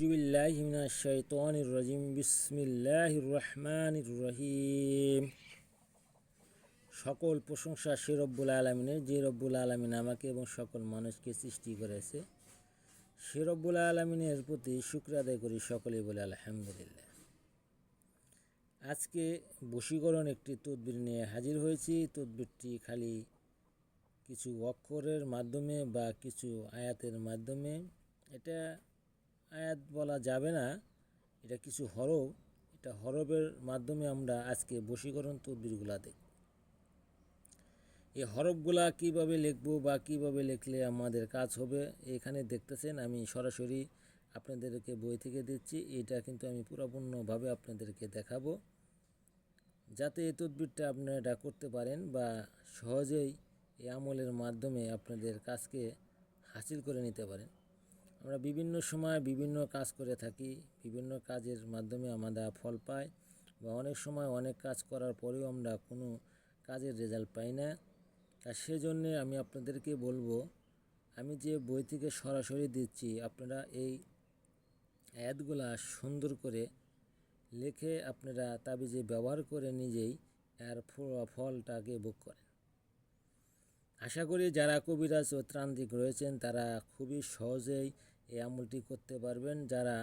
আউজুবিল্লাহ শৈতানির রাজিম বিসমিল্লাহির রহমানির রহিম সকল প্রশংসা সে রব্বুল আলমিনের, যে রব্বুল আলমিন আমাকে এবং সকল মানুষকে সৃষ্টি করেছে। সে রব্বুল আলমিনের প্রতি শুক্র আদায় করি সকলেই বলে আলহামদুলিল্লাহ। আজকে বশীকরণ একটি তদবির নিয়ে হাজির হয়েছি। তদবিরটি খালি কিছু অক্ষরের মাধ্যমে বা কিছু আয়াতের মাধ্যমে। এটা আয়াত বলা যাবে না। এটা কিছু হরফ। এটা হরফের মাধ্যমে আমরা আজকে বশীকরণ তদবিরগুলা দেখব। এই হরফগুলা কীভাবে লিখব বা কীভাবে লিখলে আমাদের কাজ হবে, এখানে দেখতেছেন আমি সরাসরি আপনাদেরকে বই থেকে দিচ্ছি। এটা কিন্তু আমি পুরোপূর্ণভাবে আপনাদেরকে দেখাবো। যাতে এই তদবিরটা আপনারা করতে পারেন বা সহজেই এই আমলের মাধ্যমে আপনাদের কাজকে হাসিল করে নিতে পারেন। আমরা বিভিন্ন সময় বিভিন্ন কাজ করে থাকি, বিভিন্ন কাজের মাধ্যমে আমরা ফল পাই বা অনেক সময় অনেক কাজ করার পরেও আমরা কোনো কাজের রেজাল্ট পাই না। আর সেজন্যে আমি আপনাদেরকে বলব, আমি যে বই থেকে সরাসরি দিচ্ছি, আপনারা এই অ্যাডগুলা সুন্দর করে লিখে আপনারা তাবিজে ব্যবহার করে নিজেই এর ফলটাকে ভোগ করেন। আশা করি যারা কবিরাজ ও ত্রান্তিক রয়েছেন, তারা খুবই সহজেই এই আমলটি করতে পারবেন। যারা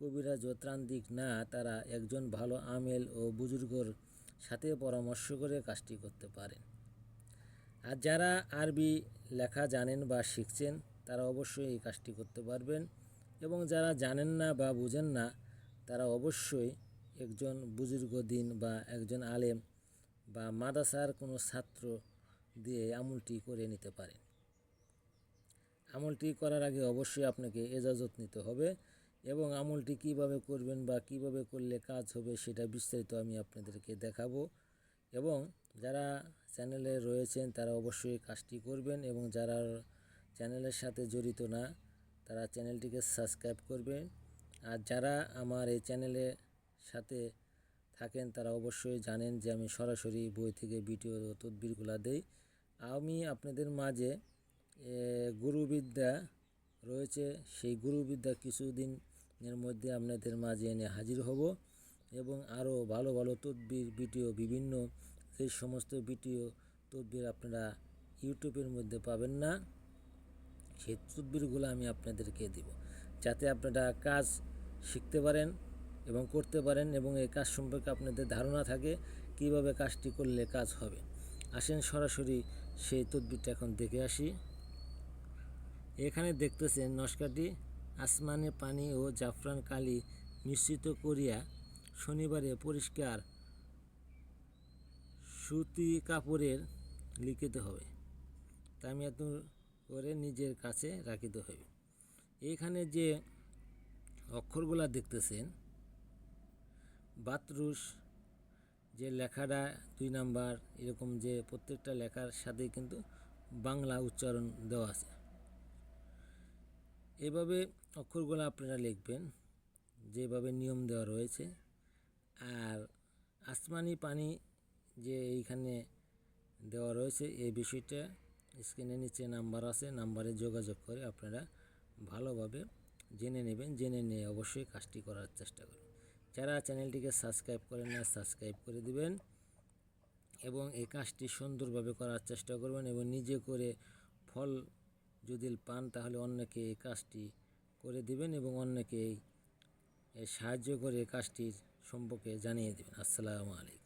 কবিরাজ ও ত্রান্তিক না, তারা একজন ভালো আমেল ও বুজুর্গর সাথে পরামর্শ করে কাজটি করতে পারেন। আর যারা আরবি লেখা জানেন বা শিখছেন, তারা অবশ্যই এই কাজটি করতে পারবেন। এবং যারা জানেন না বা বুঝেন না, তারা অবশ্যই একজন বুজুর্গ দিন বা একজন আলেম বা মাদাসার কোনো ছাত্র দিয়ে আমলটি করে নিতে পারেন। আমলটি করার আগে অবশ্যই আপনাকে এজাজত নিতে হবে এবং আমলটি কীভাবে করবেন বা কীভাবে করলে কাজ হবে সেটা বিস্তারিত আমি আপনাদেরকে দেখাবো এবং যারা চ্যানেলে রয়েছেন তারা অবশ্যই কাজটি করবেন এবং যারা চ্যানেলের সাথে জড়িত না, তারা চ্যানেলটিকে সাবস্ক্রাইব করবেন। আর যারা আমার এই চ্যানেলের সাথে থাকেন, তারা অবশ্যই জানেন যে আমি সরাসরি বই থেকে ভিডিও তদবিরগুলো দেই। আমি আপনাদের মাঝে গুরুবিদ্যা রয়েছে। সেই গুরুবিদ্যা কিছুদিনের মধ্যে আপনাদের মাঝে এনে হাজির হব এবং আরও ভালো ভালো তদবির, ভিডিও, বিভিন্ন সেই সমস্ত ভিডিও তদবির আপনারা ইউটিউবের মধ্যে পাবেন না। সেই তদবিরগুলো আমি আপনাদেরকে দিব যাতে আপনারা কাজ শিখতে পারেন এবং করতে পারেন এবং এই কাজ সম্পর্কে আপনাদের ধারণা থাকে, কীভাবে কাজটি করলে কাজ হবে। আসেন সরাসরি সেই তদবিরটা এখন দেখে আসি। এখানে দেখতেছেন নস্কাটি আসমানে পানি ও জাফরান কালি মিশ্রিত করিয়া শনিবারে পরিষ্কার সুতি কাপড়ের লিখিতে হবে। তামিয়াত করে নিজের কাছে রাখিতে হবে। এখানে যে অক্ষরগুলা দেখতেছেন বাতরুস যে লেখাটা দুই নাম্বার, এরকম যে প্রত্যেকটা লেখার সাথে কিন্তু বাংলা উচ্চারণ দেওয়া আছে। এভাবে অক্ষরগুলো আপনারা লিখবেন, যেভাবে নিয়ম দেওয়া রয়েছে। আর আসমানি পানি যে এইখানে দেওয়া রয়েছে, এই বিষয়টা স্ক্রিনের নিচে নাম্বার আছে, নাম্বারে যোগাযোগ করে আপনারা ভালোভাবে জেনে নেবেন। জেনে নিয়ে অবশ্যই কাজটি করার চেষ্টা করবেন যারা চ্যানেলটিকে সাবস্ক্রাইব করেন না, সাবস্ক্রাইব করে দিবেন এবং এই কাজটি সুন্দরভাবে করার চেষ্টা করবেন এবং নিজে করে ফল যদি পান, তাহলে অন্যকে এই কাজটি করে দিবেন এবং অন্যকে এই সাহায্য করে কাজটির সম্পর্কে জানিয়ে দেবেন। আসসালামু আলাইকুম।